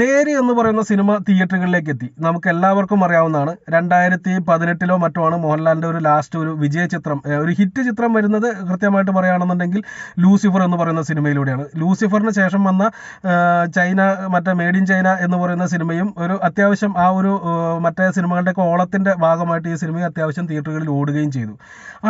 നേരി എന്ന് പറയുന്ന സിനിമ തിയേറ്ററുകളിലേക്ക് എത്തി നമുക്ക് എല്ലാവർക്കും അറിയാവുന്നതാണ്. രണ്ടായിരത്തി പതിനെട്ടിലോ മറ്റോ ആണ് മോഹൻലാലിന്റെ ഒരു ലാസ്റ്റ് ഒരു വിജയ ചിത്രം ഒരു ഹിറ്റ് ചിത്രം വരുന്നത് കൃത്യമായിട്ട് പറയുകയാണെന്നുണ്ടെങ്കിൽ ലൂസിഫർ എന്ന് പറയുന്ന സിനിമയിലൂടെയാണ്. ലൂസിഫറിന് ശേഷം വന്ന ചൈന മറ്റേ മേഡ് ഇൻ ചൈന എന്ന് പറയുന്ന സിനിമയും ഒരു അത്യാവശ്യം ആ ഒരു മറ്റേ സിനിമകളുടെയൊക്കെ ഓളത്തിന്റെ ഭാഗമായിട്ട് ഈ സിനിമയും അത്യാവശ്യം തിയേറ്ററുകളിൽ ഓടുകയും ചെയ്തു.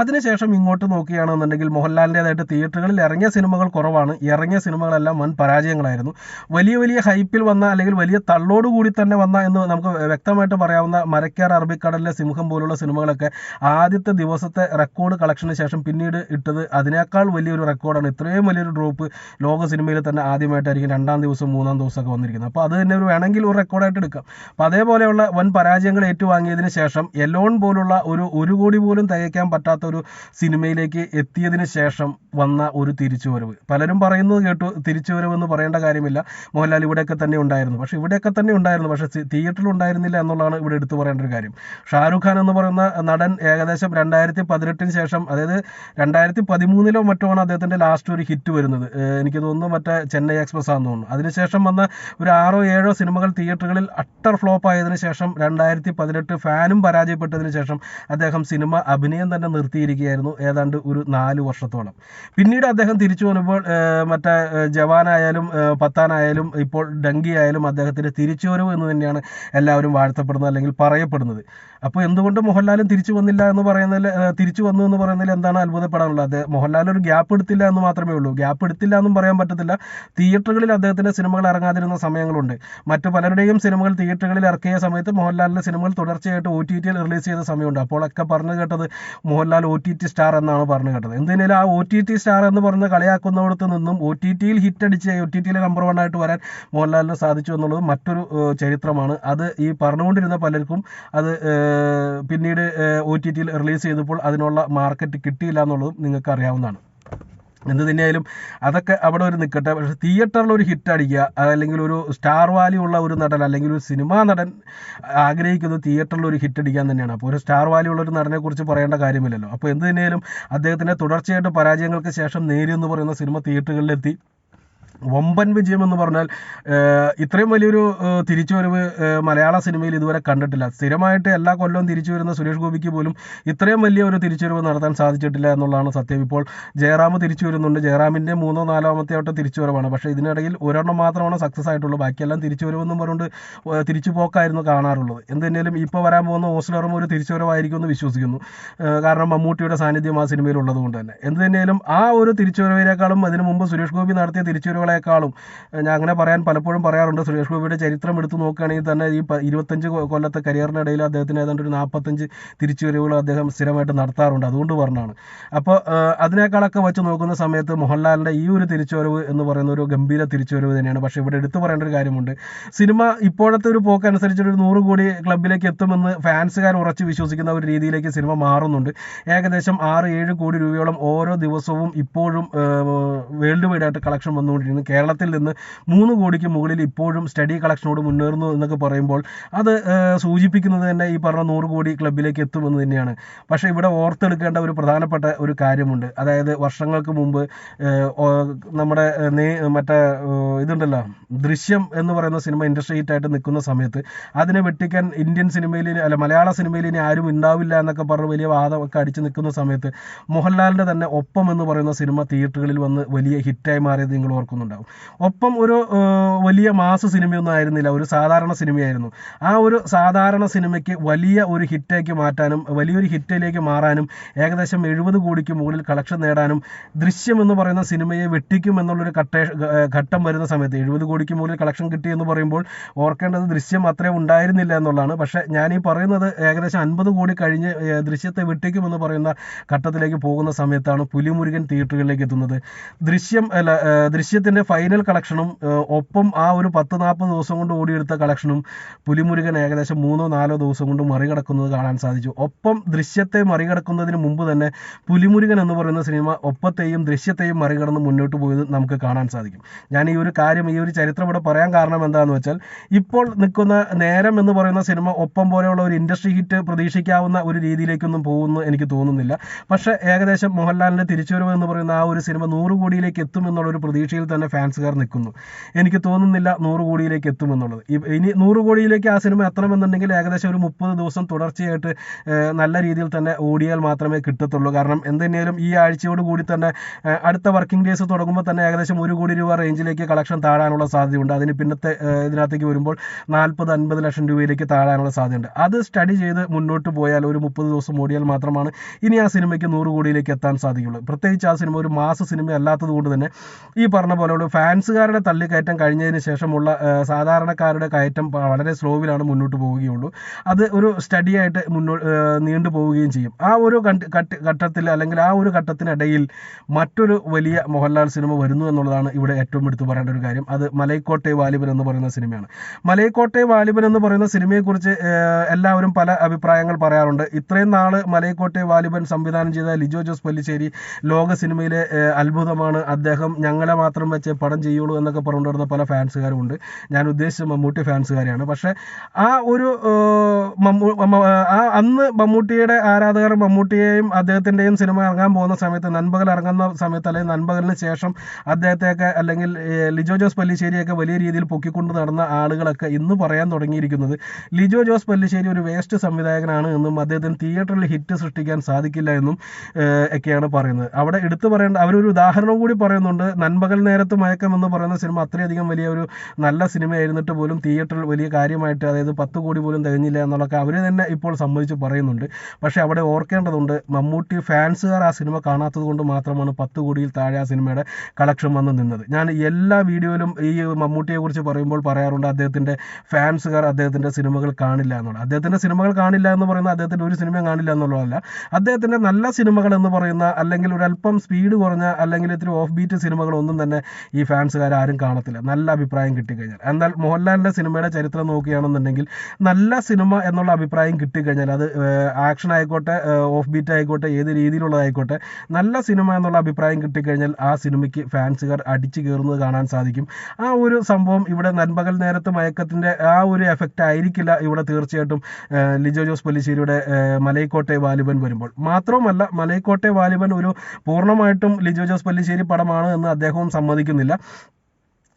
അതിനുശേഷം ഇങ്ങോട്ട് നോക്കുകയാണെന്നുണ്ടെങ്കിൽ മോഹൻലാലിന്റെതായിട്ട് തിയേറ്ററുകളിൽ ഇറങ്ങിയ സിനിമകൾ കുറവാണ്. ഇറങ്ങിയ സിനിമകളെല്ലാം വൻ പരാജയങ്ങളായിരുന്നു. വലിയ വലിയ ഹൈപ്പിൽ വന്ന അല്ലെങ്കിൽ വലിയ തള്ളോട് കൂടി തന്നെ വന്ന എന്ന് നമുക്ക് വ്യക്തമായിട്ട് പറയാവുന്ന മരക്കാർ അറബിക്കടലിലെ സിംഹം പോലുള്ള സിനിമകളൊക്കെ ആദ്യത്തെ ദിവസത്തെ റെക്കോർഡ് കളക്ഷന് ശേഷം പിന്നീട് ഇട്ടത് അതിനേക്കാൾ വലിയൊരു റെക്കോർഡാണ് ഇത്രയും വലിയൊരു ഡ്രോപ്പ് ലോക സിനിമയിൽ തന്നെ ആദ്യമായിട്ടായിരിക്കും രണ്ടാം ദിവസം മൂന്നാം ദിവസമൊക്കെ വന്നിരിക്കുന്നത്. അപ്പോൾ അത് തന്നെ ഒരു വേണമെങ്കിൽ ഒരു റെക്കോർഡായിട്ട് എടുക്കാം. അപ്പോൾ അതേപോലെയുള്ള വൻ പരാജയങ്ങൾ ഏറ്റുവാങ്ങിയതിന് ശേഷം എലോൺ പോലുള്ള ഒരു ഒരു കോടി പോലും തികയ്ക്കാൻ പറ്റാത്ത ഒരു സിനിമയിലേക്ക് എത്തിയതിന് ശേഷം വന്ന ഒരു തിരിച്ചുവരവ്. പലരും പറയുന്നത് കേട്ടു തിരിച്ചുവരവ് എന്ന് പറയേണ്ട കാര്യമില്ല. മോഹൻലാൽ ഇവിടെയൊക്കെ തന്നെ ഉണ്ടായിരുന്നു. പക്ഷേ ഇവിടെയൊക്കെ തന്നെ ഉണ്ടായിരുന്നു. പക്ഷേ തിയേറ്ററിൽ ഉണ്ടായിരുന്നില്ല എന്നുള്ളതാണ് ഇവിടെ എടുത്തു പറയേണ്ട ഒരു കാര്യം. ഷാരൂഖ് ഖാൻ എന്ന് പറയുന്ന നടൻ ഏകദേശം രണ്ടായിരത്തി പതിനെട്ടിന് ശേഷം അതായത് രണ്ടായിരത്തി പതിമൂന്നിലോ മറ്റോ ആണ് അദ്ദേഹത്തിന്റെ ലാസ്റ്റ് ഒരു ഹിറ്റ് വരുന്നത്. എനിക്ക് തോന്നുന്നു മറ്റേ ചെന്നൈ എക്സ്പ്രസ് ആണെന്ന് തോന്നുന്നു. അതിനുശേഷം വന്ന ഒരു ആറോ ഏഴോ സിനിമകൾ തിയേറ്ററുകളിൽ അട്ടർ ഫ്ലോപ്പ് ആയതിനു ശേഷം രണ്ടായിരത്തി പതിനെട്ട് ഫാനും പരാജയപ്പെട്ടതിന് ശേഷം അദ്ദേഹം സിനിമ അഭിനയം തന്നെ നിർത്തിയിരിക്കുകയായിരുന്നു ഏതാണ്ട് ഒരു നാല് വർഷത്തോളം. പിന്നീട് അദ്ദേഹം തിരിച്ചു വന്നപ്പോൾ മറ്റേ ജവാനായാലും പത്താനായാലും ഇപ്പോൾ ഡങ്കി അദ്ദേഹത്തിന്റെ തിരിച്ചുവരവ് എന്ന് തന്നെയാണ് എല്ലാവരും വാഴ്ത്തപ്പെടുന്നത് അല്ലെങ്കിൽ പറയപ്പെടുന്നത്. അപ്പോൾ എന്തുകൊണ്ട് മോഹൻലാലും തിരിച്ചു വന്നില്ല എന്ന് പറയുന്നതിൽ തിരിച്ചു വന്നു എന്ന് പറയുന്നതിൽ എന്താണ് അത്ഭുതപ്പെടാനുള്ളത്? അദ്ദേഹം മോഹൻലാൽ ഒരു ഗ്യാപ്പ് എടുത്തില്ല എന്ന് മാത്രമേ ഉള്ളൂ. ഗ്യാപ്പ് എടുത്തില്ല എന്നും പറയാൻ പറ്റത്തില്ല. തിയേറ്ററുകളിൽ അദ്ദേഹത്തിന്റെ സിനിമകൾ ഇറങ്ങാതിരുന്ന സമയങ്ങളുണ്ട്. മറ്റു പലരുടെയും സിനിമകൾ തിയേറ്ററുകളിൽ ഇറക്കിയ സമയത്ത് മോഹൻലാലിന്റെ സിനിമകൾ തുടർച്ചയായിട്ട് ഒ ടി ടിയിൽ റിലീസ് ചെയ്ത സമയമുണ്ട്. അപ്പോഴൊക്കെ പറഞ്ഞു കേട്ടത് Mohanlal O T T star എന്നാണ് പറഞ്ഞു കേട്ടത്. എന്തിനാലും ആ ഒ ടി ടി സ്റ്റാർ എന്ന് പറഞ്ഞ് കളിയാക്കുന്നിടത്ത് നിന്നും ഒ ടി ടിയിൽ ഹിറ്റ് അടിച്ച് ഒ ടി ടിയിലെ നമ്പർ വൺ ആയിട്ട് വരാൻ മോഹൻലാലിന് സാധിച്ചു എന്നുള്ളത് മറ്റൊരു ചരിത്രമാണ്. അത് ഈ പറഞ്ഞുകൊണ്ടിരുന്ന പലർക്കും അത് പിന്നീട് ഒ ടി ടിയിൽ റിലീസ് ചെയ്തപ്പോൾ അതിനുള്ള മാർക്കറ്റ് കിട്ടിയില്ല എന്നുള്ളതും നിങ്ങൾക്ക് അറിയാവുന്നതാണ് എന്ത് തന്നെയായാലും അതൊക്കെ അവിടെ ഒരു നിൽക്കട്ടെ പക്ഷെ തിയേറ്ററിൽ ഒരു ഹിറ്റ് അടിക്കുക അല്ലെങ്കിൽ ഒരു സ്റ്റാർ വാല്യൂ ഉള്ള ഒരു നടൻ അല്ലെങ്കിൽ ഒരു സിനിമാ നടൻ ആഗ്രഹിക്കുന്നത് തിയേറ്ററിൽ ഒരു ഹിറ്റ് അടിക്കാൻ തന്നെയാണ്. അപ്പോൾ ഒരു സ്റ്റാർ വാല്യൂ ഉള്ള ഒരു നടനെ കുറിച്ച് പറയേണ്ട കാര്യമില്ലല്ലോ. അപ്പോൾ എന്ത് തന്നെയായാലും അദ്ദേഹത്തിന്റെ തുടർച്ചയായിട്ട് പരാജയങ്ങൾക്ക് ശേഷം നേരി എന്ന് പറയുന്ന സിനിമ തിയേറ്ററുകളിലെത്തി. വമ്പൻ വിജയം എന്ന് പറഞ്ഞാൽ ഇത്രയും വലിയൊരു തിരിച്ചുവരവ് മലയാള സിനിമയിൽ ഇതുവരെ കണ്ടിട്ടില്ല. സ്ഥിരമായിട്ട് എല്ലാ കൊല്ലവും തിരിച്ചു വരുന്ന സുരേഷ് ഗോപിക്ക് പോലും ഇത്രയും വലിയ ഒരു തിരിച്ചുവരവ് നടത്താൻ സാധിച്ചിട്ടില്ല എന്നുള്ളതാണ് സത്യം. ഇപ്പോൾ ജയറാം തിരിച്ചു വരുന്നുണ്ട്. ജയറാമിന്റെ മൂന്നോ നാലാമത്തെ വട്ടം തിരിച്ചുവരവാണ് പക്ഷേ ഇതിനിടയിൽ ഒരെണ്ണം മാത്രമാണ് സക്സസ് ആയിട്ടുള്ളൂ. ബാക്കിയെല്ലാം തിരിച്ചുവരവെന്നും പറഞ്ഞുകൊണ്ട് തിരിച്ചു പോക്കായിരുന്നു കാണാറുള്ളത്. എന്തെങ്കിലും ഇപ്പോൾ വരാൻ പോകുന്ന ഓസ്ലറും ഒരു തിരിച്ചുവരവായിരിക്കും എന്ന് വിശ്വസിക്കുന്നു. കാരണം മമ്മൂട്ടിയുടെ സാന്നിധ്യം ആ സിനിമയിൽ ഉള്ളതുകൊണ്ട് തന്നെ. എന്ത് ആ ഒരു തിരിച്ചുവരവിനേക്കാളും അതിനു മുമ്പ് സുരേഷ് ഗോപി നടത്തിയ തിരിച്ചുവരവുകളെക്കാളും ഏഹ്, ഞാൻ അങ്ങനെ പറയാൻ പലപ്പോഴും പറയാറുണ്ട്. സുരേഷ് ഗോപിയുടെ ചരിത്രം എടുത്തു നോക്കുകയാണെങ്കിൽ തന്നെ ഈ ഇരുപത്തഞ്ച് കൊല്ലത്തെ കരിയറിനിടയിൽ അദ്ദേഹത്തിന് ഏതാണ്ട് ഒരു നാൽപ്പത്തഞ്ച് തിരിച്ചുവരവുകൾ അദ്ദേഹം സ്ഥിരമായിട്ട് നടത്താറുണ്ട്. അതുകൊണ്ട് പറഞ്ഞാണ്. അപ്പോൾ അതിനേക്കാളൊക്കെ വെച്ച് നോക്കുന്ന സമയത്ത് മോഹൻലാലിന്റെ ഈ ഒരു തിരിച്ചുവരവ് എന്ന് പറയുന്ന ഒരു ഗംഭീര തിരിച്ചുവരവ് തന്നെയാണ്. പക്ഷേ ഇവിടെ എടുത്തു പറയേണ്ട ഒരു കാര്യമുണ്ട്. സിനിമ ഇപ്പോഴത്തെ ഒരു പോക്ക് അനുസരിച്ച് ഒരു നൂറ് കോടി ക്ലബിലേക്ക് എത്തുമെന്ന് ഫാൻസുകാർ ഉറച്ചു വിശ്വസിക്കുന്ന ഒരു രീതിയിലേക്ക് സിനിമ മാറുന്നുണ്ട്. ഏകദേശം ആറ് ഏഴ് കോടി രൂപയോളം ഓരോ ദിവസവും ഇപ്പോഴും വേൾഡ് വൈഡ് ആയിട്ട് കളക്ഷൻ വന്നുകൊണ്ടിരിക്കുന്നു. കേരളത്തിൽ നിന്ന് മൂന്ന് കോടിക്ക് മുകളിൽ ഇപ്പോഴും സ്റ്റഡി കളക്ഷനോട് മുന്നേറുന്നു എന്നൊക്കെ പറയുമ്പോൾ അത് സൂചിപ്പിക്കുന്നത് തന്നെ ഈ പറഞ്ഞ നൂറ് കോടി ക്ലബിലേക്ക് എത്തുമെന്ന് തന്നെയാണ്. പക്ഷേ ഇവിടെ ഓർത്തെടുക്കേണ്ട ഒരു പ്രധാനപ്പെട്ട ഒരു കാര്യമുണ്ട്. അതായത് വർഷങ്ങൾക്ക് മുമ്പ് നമ്മുടെ മറ്റേ ഇതുണ്ടല്ലോ ദൃശ്യം എന്ന് പറയുന്ന സിനിമ ഇൻഡസ്ട്രി ഹിറ്റായിട്ട് നിൽക്കുന്ന സമയത്ത് അതിനെ വെട്ടിക്കാൻ ഇന്ത്യൻ സിനിമയിൽ അല്ല മലയാള സിനിമയിൽ ഇനി ആരും ഉണ്ടാവില്ല എന്നൊക്കെ പറഞ്ഞ് വലിയ വാദമൊക്കെ അടിച്ച് നിൽക്കുന്ന സമയത്ത് മോഹൻലാലിന്റെ തന്നെ ഒപ്പം എന്ന് പറയുന്ന സിനിമ തിയേറ്ററുകളിൽ വന്ന് വലിയ ഹിറ്റായി മാറിയത് നിങ്ങൾ ഓർക്കുന്നുണ്ടാവും ഒപ്പം ഒരു വലിയ മാസ് സിനിമയൊന്നും ആയിരുന്നില്ല. ഒരു സാധാരണ സിനിമയായിരുന്നു. ആ ഒരു സാധാരണ സിനിമയ്ക്ക് വലിയ ഒരു ഹിറ്റാക്കി മാറ്റാനും വലിയൊരു ഹിറ്റിലേക്ക് മാറാനും ഏകദേശം എഴുപത് കോടിക്ക് മുകളിൽ കളക്ഷൻ നേടാനും ദൃശ്യം എന്ന് പറയുന്ന സിനിമയെ വെട്ടിക്കും എന്നുള്ളൊരു ഘട്ടേ വരുന്ന സമയത്ത് എഴുപത് കോടിക്ക് മുകളിൽ കളക്ഷൻ കിട്ടി എന്ന് പറയുമ്പോൾ ഓർക്കേണ്ടത് ദൃശ്യം അത്രയും ഉണ്ടായിരുന്നില്ല എന്നുള്ളതാണ്. പക്ഷേ ഞാൻ ഈ പറയുന്നത് ഏകദേശം അൻപത് കോടി കഴിഞ്ഞ് ദൃശ്യത്തെ വെട്ടിക്കുമെന്ന് പറയുന്ന ഘട്ടത്തിലേക്ക് പോകുന്ന സമയത്താണ് പുലിമുരുകൻ തിയേറ്ററുകളിലേക്ക് എത്തുന്നത്. ദൃശ്യം അല്ല അദ്ദേഹത്തിന്റെ ഫൈനൽ കളക്ഷനും ഒപ്പം ആ ഒരു പത്ത് നാൽപ്പത് ദിവസം കൊണ്ട് ഓടിയെടുത്ത കളക്ഷനും പുലിമുരുകൻ ഏകദേശം മൂന്നോ നാലോ ദിവസം കൊണ്ട് മറികടക്കുന്നത് കാണാൻ സാധിച്ചു. ഒപ്പം ദൃശ്യത്തെ മറികടക്കുന്നതിന് മുമ്പ് തന്നെ പുലിമുരുകൻ എന്ന് പറയുന്ന സിനിമ ഒപ്പത്തെയും ദൃശ്യത്തെയും മറികടന്ന് മുന്നോട്ട് പോയത് നമുക്ക് കാണാൻ സാധിക്കും. ഞാൻ ഈ ഒരു കാര്യം ഈ ഒരു ചരിത്രം ഇവിടെ പറയാൻ കാരണം എന്താണെന്ന് വെച്ചാൽ ഇപ്പോൾ നിൽക്കുന്ന നേരം എന്ന് പറയുന്ന സിനിമ ഒപ്പം പോലെയുള്ള ഒരു ഇൻഡസ്ട്രി ഹിറ്റ് പ്രതീക്ഷിക്കാവുന്ന ഒരു രീതിയിലേക്കൊന്നും പോകുന്നു എനിക്ക് തോന്നുന്നില്ല. പക്ഷേ ഏകദേശം മോഹൻലാലിന്റെ തിരിച്ചുവരവ് എന്ന് പറയുന്ന ആ ഒരു സിനിമ നൂറ് കോടിയിലേക്ക് എത്തുമെന്നുള്ള ഒരു പ്രതീക്ഷയിൽ തന്നെ ഫാൻസുകാർ നിൽക്കുന്നു. എനിക്ക് തോന്നുന്നില്ല നൂറ് കോടിയിലേക്ക് എത്തുമെന്നുള്ളത്. ഇനി നൂറ് കോടിയിലേക്ക് ആ സിനിമ എത്തണമെന്നുണ്ടെങ്കിൽ ഏകദേശം ഒരു മുപ്പത് ദിവസം തുടർച്ചയായിട്ട് നല്ല രീതിയിൽ തന്നെ ഓടിയാൽ മാത്രമേ കിട്ടത്തുള്ളൂ. കാരണം എന്തുതന്നെയാലും ഈ ആഴ്ചയോട് കൂടി തന്നെ അടുത്ത വർക്കിംഗ് ഡേയ്സ് തുടങ്ങുമ്പോൾ തന്നെ ഏകദേശം ഒരു കോടി രൂപ റേഞ്ചിലേക്ക് കളക്ഷൻ താഴാനുള്ള സാധ്യതയുണ്ട്. അതിന് പിന്നത്തെ ഇതിനകത്തേക്ക് വരുമ്പോൾ നാൽപ്പത് അൻപത് ലക്ഷം രൂപയിലേക്ക് താഴാനുള്ള സാധ്യതയുണ്ട്. അത് സ്റ്റഡി ചെയ്ത് മുന്നോട്ട് പോയാൽ ഒരു മുപ്പത് ദിവസം ഓടിയാൽ മാത്രമാണ് ഇനി ആ സിനിമയ്ക്ക് നൂറ് കോടിയിലേക്ക് എത്താൻ സാധിക്കുള്ളൂ. പ്രത്യേകിച്ച് ആ സിനിമ ഒരു മാസ സിനിമ അല്ലാത്തത് കൊണ്ട് തന്നെ ഈ പറഞ്ഞ പോലെയുള്ള ഫാൻസുകാരുടെ തള്ളിക്കയറ്റം കഴിഞ്ഞതിന് ശേഷമുള്ള സാധാരണക്കാരുടെ കയറ്റം വളരെ സ്ലോവിലാണ് മുന്നോട്ട് പോവുകയുള്ളൂ. അത് ഒരു സ്റ്റഡി ആയിട്ട് മുന്നോട്ട് നീണ്ടു പോവുകയും ചെയ്യും. ആ ഒരു ഘട്ടത്തിൽ അല്ലെങ്കിൽ ആ ഒരു ഘട്ടത്തിനിടയിൽ മറ്റൊരു വലിയ മോഹൻലാൽ സിനിമ വരുന്നു എന്നുള്ളതാണ് ഇവിടെ ഏറ്റവും എടുത്തു പറയേണ്ട ഒരു കാര്യം. അത് മലൈക്കോട്ടെ വാലിബൻ എന്ന് പറയുന്ന സിനിമയാണ്. മലൈക്കോട്ടെ വാലിബൻ എന്ന് പറയുന്ന സിനിമയെക്കുറിച്ച് എല്ലാവരും പല അഭിപ്രായങ്ങൾ പറയാറുണ്ട്. ഇത്രയും നാൾ മലൈക്കോട്ടെ വാലിബൻ സംവിധാനം ചെയ്ത ലിജോ ജോസ് പല്ലിശ്ശേരി ലോക സിനിമയിലെ അത്ഭുതമാണ്. അദ്ദേഹം ഞങ്ങളെ മാത്രം വെച്ച് പടം ചെയ്യുള്ളൂ എന്നൊക്കെ പറഞ്ഞുകൊണ്ടിരുന്ന പല ഫാൻസുകാരും ഉണ്ട്. ഞാൻ ഉദ്ദേശിച്ച മമ്മൂട്ടി ഫാൻസുകാരെയാണ്. പക്ഷേ ആ ഒരു ആ അന്ന് മമ്മൂട്ടിയുടെ ആരാധകർ മമ്മൂട്ടിയെയും അദ്ദേഹത്തിന്റെയും സിനിമ ഇറങ്ങാൻ പോകുന്ന സമയത്ത് നൻപകൽ ഇറങ്ങുന്ന സമയത്ത് അല്ലെങ്കിൽ നൻപകലിന് ശേഷം അദ്ദേഹത്തെയൊക്കെ അല്ലെങ്കിൽ ലിജോ ജോസ് പല്ലിശ്ശേരിയൊക്കെ വലിയ രീതിയിൽ പൊക്കിക്കൊണ്ട് നടന്ന ആളുകളൊക്കെ ഇന്ന് പറയാൻ തുടങ്ങിയിരിക്കുന്നത്. ലിജോ ജോസ് പല്ലിശ്ശേരി ഒരു വേസ്റ്റ് സംവിധായകനാണ് എന്നും അദ്ദേഹത്തിന് തിയേറ്ററിൽ ഹിറ്റ് സൃഷ്ടിക്കാൻ സാധിക്കില്ല എന്നും ഒക്കെയാണ് പറയുന്നത്. അവിടെ എടുത്തു പറയേണ്ട അവരൊരു ഉദാഹരണം കൂടി പറയുന്നുണ്ട്. നൻപകൽ നേരത്ത് മയക്കം എന്ന് പറയുന്ന സിനിമ അത്രയധികം വലിയ ഒരു നല്ല സിനിമയായിരുന്നിട്ട് പോലും തിയേറ്ററിൽ വലിയ കാര്യമായിട്ട് അതായത് പത്ത് കോടി പോലും തികഞ്ഞില്ല എന്നുള്ളതൊക്കെ അവർ തന്നെ ഇപ്പോൾ സമ്മതിച്ച് പറയുന്നുണ്ട്. പക്ഷേ അവിടെ ഓർക്കേണ്ടതുണ്ട് മമ്മൂട്ടി ഫാൻസുകാർ ആ സിനിമ കാണാത്തത് കൊണ്ട് മാത്രമാണ് പത്ത് കോടിയിൽ താഴെ ആ സിനിമയുടെ കളക്ഷൻ വന്ന് നിന്നത്. ഞാൻ എല്ലാ വീഡിയോയിലും ഈ മമ്മൂട്ടിയെ കുറിച്ച് പറയുമ്പോൾ പറയാറുണ്ട് അദ്ദേഹത്തിന്റെ ഫാൻസുകാർ അദ്ദേഹത്തിന്റെ സിനിമകൾ കാണില്ല എന്നുള്ളത്. അദ്ദേഹത്തിന്റെ സിനിമകൾ കാണില്ല എന്ന് പറയുന്നത് അദ്ദേഹത്തിന്റെ ഒരു സിനിമയും കാണില്ല എന്നുള്ളതല്ല. അദ്ദേഹത്തിന്റെ നല്ല സിനിമകൾ എന്ന് പറയുന്ന അല്ലെങ്കിൽ ഒരല്പം സ്പീഡ് കുറഞ്ഞ അല്ലെങ്കിൽ ഇത്തിരി ഓഫ് ബീറ്റ് സിനിമകളൊന്നും തന്നെ ഈ ഫാൻസുകാർ ആരും കാണത്തില്ല. നല്ല അഭിപ്രായം കിട്ടിക്കഴിഞ്ഞാൽ. എന്നാൽ മോഹൻലാലിന്റെ സിനിമയുടെ ചരിത്രം നോക്കുകയാണെന്നുണ്ടെങ്കിൽ നല്ല സിനിമ എന്നുള്ള അഭിപ്രായം കിട്ടിക്കഴിഞ്ഞാൽ അത് ആക്ഷൻ ആയിക്കോട്ടെ ഓഫ് ബീറ്റ് ആയിക്കോട്ടെ ഏത് രീതിയിലുള്ളതായിക്കോട്ടെ നല്ല സിനിമ എന്നുള്ള അഭിപ്രായം കിട്ടിക്കഴിഞ്ഞാൽ ആ സിനിമയ്ക്ക് ഫാൻസുകാർ അടിച്ചു കയറുന്നത് കാണാൻ സാധിക്കും. ആ ഒരു സംഭവം ഇവിടെ നൻപകൽ നേരത്ത് മയക്കത്തിന്റെ ആ ഒരു എഫക്റ്റ് ആയിരിക്കില്ല ഇവിടെ തീർച്ചയായിട്ടും ലിജോ ജോസ് പല്ലിശ്ശേരിയുടെ മലൈക്കോട്ടെ വാലിബൻ വരുമ്പോൾ. മാത്രവുമല്ല മലൈക്കോട്ടെ വാലിബൻ ഒരു പൂർണമായിട്ടും ലിജോ ജോസ് പല്ലിശ്ശേരി പടമാണ് എന്ന് അദ്ദേഹവും സമ്മതിക്കുന്നില്ല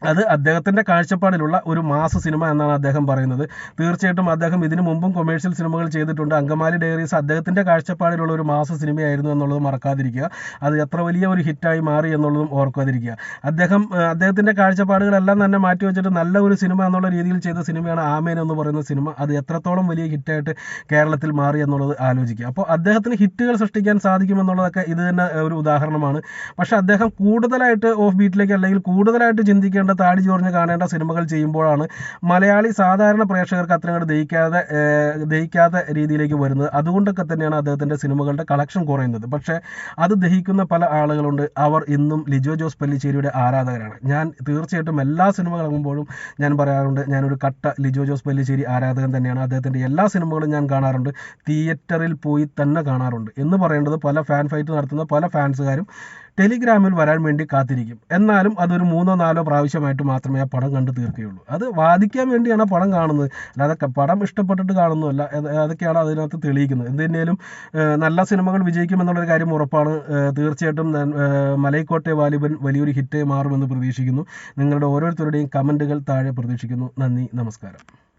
അത് അദ്ദേഹത്തിന്റെ കാഴ്ചപ്പാടിലുള്ള ഒരു മാസ സിനിമ എന്നാണ് അദ്ദേഹം പറയുന്നത്. തീർച്ചയായിട്ടും അദ്ദേഹം ഇതിനു മുമ്പും കൊമേഴ്ഷ്യൽ സിനിമകൾ ചെയ്തിട്ടുണ്ട്. അങ്കമാലി ഡയറീസ് അദ്ദേഹത്തിന്റെ കാഴ്ചപ്പാടിലുള്ള ഒരു മാസ സിനിമയായിരുന്നു എന്നുള്ളത് മറക്കാതിരിക്കുക. അത് എത്ര വലിയ ഒരു ഹിറ്റായി മാറി എന്നുള്ളതും ഓർക്കാതിരിക്കുക. അദ്ദേഹം അദ്ദേഹത്തിന്റെ കാഴ്ചപ്പാടുകളെല്ലാം തന്നെ മാറ്റി വെച്ചിട്ട് നല്ല ഒരു സിനിമ എന്നുള്ള രീതിയിൽ ചെയ്ത സിനിമയാണ് ആമേൻ എന്ന് പറയുന്ന സിനിമ. അത് എത്രത്തോളം വലിയ ഹിറ്റായിട്ട് കേരളത്തിൽ മാറി എന്നുള്ളത് ആലോചിക്കുക. അപ്പോൾ അദ്ദേഹത്തിന് ഹിറ്റുകൾ സൃഷ്ടിക്കാൻ സാധിക്കുമെന്നുള്ളതൊക്കെ ഇത് തന്നെ ഒരു ഉദാഹരണമാണ്. പക്ഷേ അദ്ദേഹം കൂടുതലായിട്ട് ഓഫ് ബീറ്റിലേക്ക് അല്ലെങ്കിൽ കൂടുതലായിട്ട് ചിന്തിക്കേണ്ട താടി ചോറിഞ്ഞ് കാണേണ്ട സിനിമകൾ ചെയ്യുമ്പോഴാണ് മലയാളി സാധാരണ പ്രേക്ഷകർക്ക് അത്ര അങ്ങോട്ട് ദഹിക്കാതെ ദഹിക്കാത്ത രീതിയിലേക്ക് വരുന്നത്. അതുകൊണ്ടൊക്കെ തന്നെയാണ് അദ്ദേഹത്തിന്റെ സിനിമകളുടെ കളക്ഷൻ കുറയുന്നത്. പക്ഷേ അത് ദഹിക്കുന്ന പല ആളുകളുണ്ട്. അവർ ഇന്നും ലിജോ ജോസ് പല്ലിശ്ശേരിയുടെ ആരാധകരാണ്. ഞാൻ തീർച്ചയായിട്ടും എല്ലാ സിനിമകൾ ഇറങ്ങുമ്പോഴും ഞാൻ പറയാറുണ്ട് ഞാനൊരു കട്ട ലിജോ ജോസ് പല്ലിശ്ശേരി ആരാധകൻ തന്നെയാണ്. അദ്ദേഹത്തിന്റെ എല്ലാ സിനിമകളും ഞാൻ കാണാറുണ്ട്. തിയേറ്ററിൽ പോയി തന്നെ കാണാറുണ്ട്. എന്ന് പറയേണ്ടത് പല ഫാൻ ഫൈറ്റ് നടത്തുന്ന പല ഫാൻസുകാരും ടെലിഗ്രാമിൽ വരാൻ വേണ്ടി കാത്തിരിക്കും. എന്നാലും അതൊരു മൂന്നോ നാലോ പ്രാവശ്യമായിട്ട് മാത്രമേ ആ പടം കണ്ടു തീർക്കുകയുള്ളൂ. അത് വാദിക്കാൻ വേണ്ടിയാണ് ആ പടം കാണുന്നത്. അല്ലാതെ പടം ഇഷ്ടപ്പെട്ടിട്ട് കാണുന്നതല്ല. അത് അതൊക്കെയാണ് അതിനകത്ത് തെളിയിക്കുന്നത്. ഏഹ്, നല്ല സിനിമകൾ വിജയിക്കുമെന്നുള്ളൊരു കാര്യം ഉറപ്പാണ്. തീർച്ചയായിട്ടും മലൈക്കോട്ടെ വാലിബൻ വലിയൊരു ഹിറ്റായി മാറുമെന്ന് പ്രതീക്ഷിക്കുന്നു. നിങ്ങളുടെ ഓരോരുത്തരുടെയും കമന്റുകൾ താഴെ പ്രതീക്ഷിക്കുന്നു. നന്ദി നമസ്കാരം.